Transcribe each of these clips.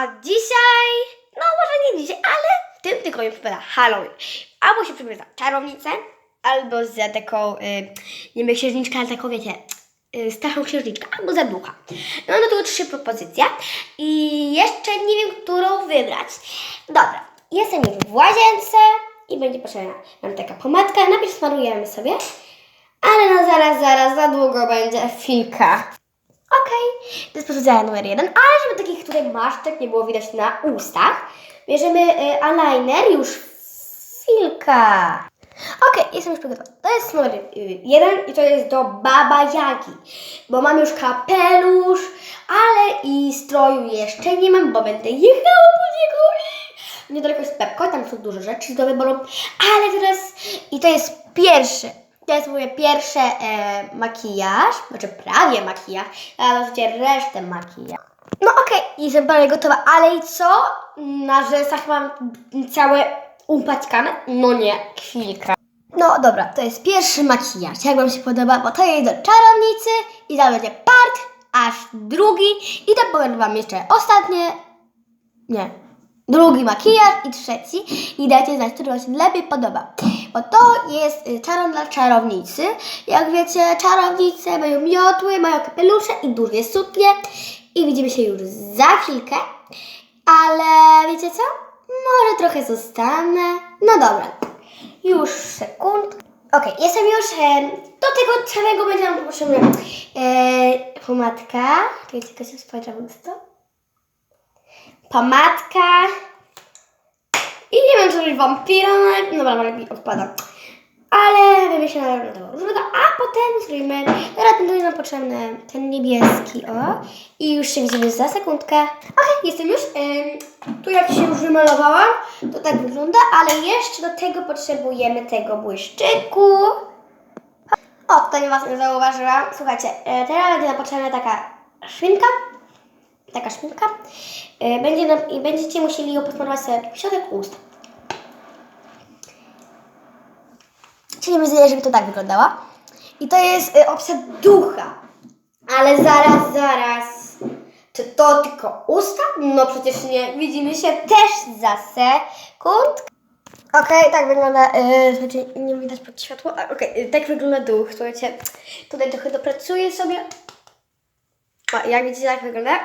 A dzisiaj, no może nie dzisiaj, ale w tym tygodniu przypada Halloween. Albo się przypada czarownicę, albo za taką, y, nie wiem, księżniczkę, ale taką, wiecie, y, starszą księżniczkę, albo za ducha. No do tego trzy propozycje i jeszcze nie wiem, którą wybrać. Dobra, jestem już w łazience i będzie potrzebna nam taka pomadka. Najpierw smarujemy sobie, ale no zaraz, zaraz, za długo będzie chwilka. Okej, to jest pozycja numer jeden, ale żeby takich tutaj masztek nie było widać na ustach, bierzemy y, eyeliner już chwilka. Okej, jestem już przygotowana. To jest numer y, jeden i to jest do Baba Jagi, bo mam już kapelusz, ale i stroju jeszcze nie mam, bo będę jechała po niego niedaleko jest Pepko, tam są dużo rzeczy do wyboru, ale teraz i to jest pierwszy, to jest mój pierwszy e, makijaż, znaczy prawie makijaż, a właściwie resztę makijaż. No okej, jestem prawie gotowa, ale i co? Na rzęsach mam całe upaćkane? No nie, chwilka. No dobra, to jest pierwszy makijaż, jak Wam się podoba, bo to jest do czarownicy i tam będzie part, aż drugi i tam powiem Wam jeszcze ostatnie, nie, drugi makijaż i trzeci i dajcie znać, który Wam się lepiej podoba, bo to jest y, czaron dla czarownicy, jak wiecie, czarownice mają miotły, mają kapelusze i długie suknie i widzimy się już za chwilkę, ale wiecie co? Może trochę zostanę. No dobra. Już sekund. Okej, jestem już. E, do tego całego będzie nam potrzebna e, pomadka. Czekajcie, tylko się spojrzę w usta. Pomadka. Nie wiem, czy być wampirem. ale- Dobra, mi odpada. Ale wymyślę na tego różowego, a potem zrobimy, teraz będzie nam potrzebny ten niebieski, o. I już się widzimy za sekundkę. Okej, jestem już. Ym, tu jak się już wymalowałam, to tak wygląda, ale jeszcze do tego potrzebujemy tego błyszczyku. O, tutaj was nie zauważyłam. Słuchajcie, e, teraz będzie nam potrzebna taka szminka. Taka szminka. E, Będzie nam, I będziecie musieli ją posmarować sobie w środek ust. Czyli myślę, żeby to tak wyglądało. I to jest y, ducha. Ale zaraz, zaraz. Czy to tylko usta? No przecież nie. Widzimy się też za sekund. Okej, tak wygląda. Yy, nie widać pod światło. a, Okej, yy, tak wygląda duch. Słuchajcie, tutaj trochę dopracuję sobie. O, jak widzicie, tak wygląda.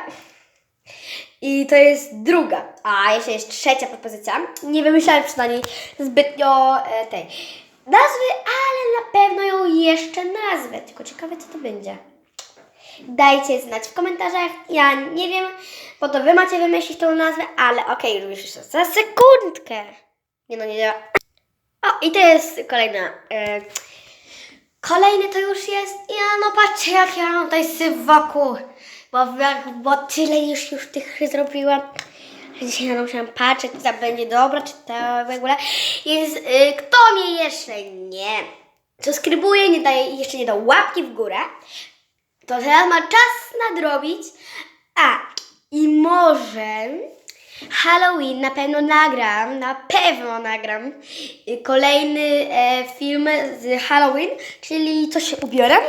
I to jest druga. A jeszcze jest trzecia propozycja. Nie wymyślałem przynajmniej zbytnio e, tej nazwy, ale na pewno ją jeszcze nazwę. Tylko ciekawe, co to będzie. Dajcie znać w komentarzach. Ja nie wiem, bo to wy macie wymyślić tą nazwę, ale okej, już jeszcze za sekundkę. Nie no, nie działa. O, i to jest kolejna. E, kolejny to już jest. Ja no patrzcie, jak ja mam tutaj syf wokół. Bo, bo tyle już, już tych zrobiłam. Dzisiaj na to musiałam patrzeć, czy to będzie dobra, czy to w ogóle. Jest, y, kto mnie jeszcze nie subskrybuje, nie daje, jeszcze nie dał łapki w górę, to teraz ma czas nadrobić. A, i może Halloween na pewno nagram, na pewno nagram y, kolejny e, film z Halloween, czyli co się ubieram,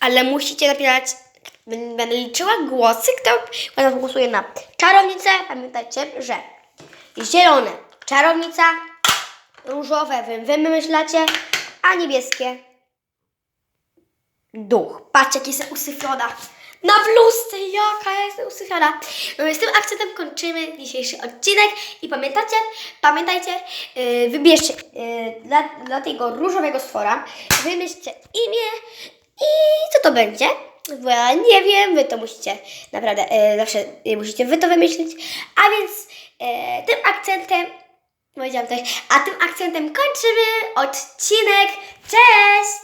ale musicie napisać, będę liczyła głosy, kto kto głosuje na czarownicę. Pamiętajcie, że zielone czarownica, różowe wy wymyślacie, a niebieskie duch. Patrzcie, jak jestem usyfiona. Na bluzce, jaka ja jestem usyfiona. No z tym akcentem kończymy dzisiejszy odcinek i pamiętacie, pamiętajcie, yy, wybierzcie yy, dla, dla tego różowego stwora, wymyślcie imię i co to będzie? Bo ja nie wiem, wy to musicie, naprawdę, yy, zawsze yy, musicie wy to wymyślić. A więc yy, tym akcentem, powiedziałam coś, a tym akcentem kończymy odcinek. Cześć!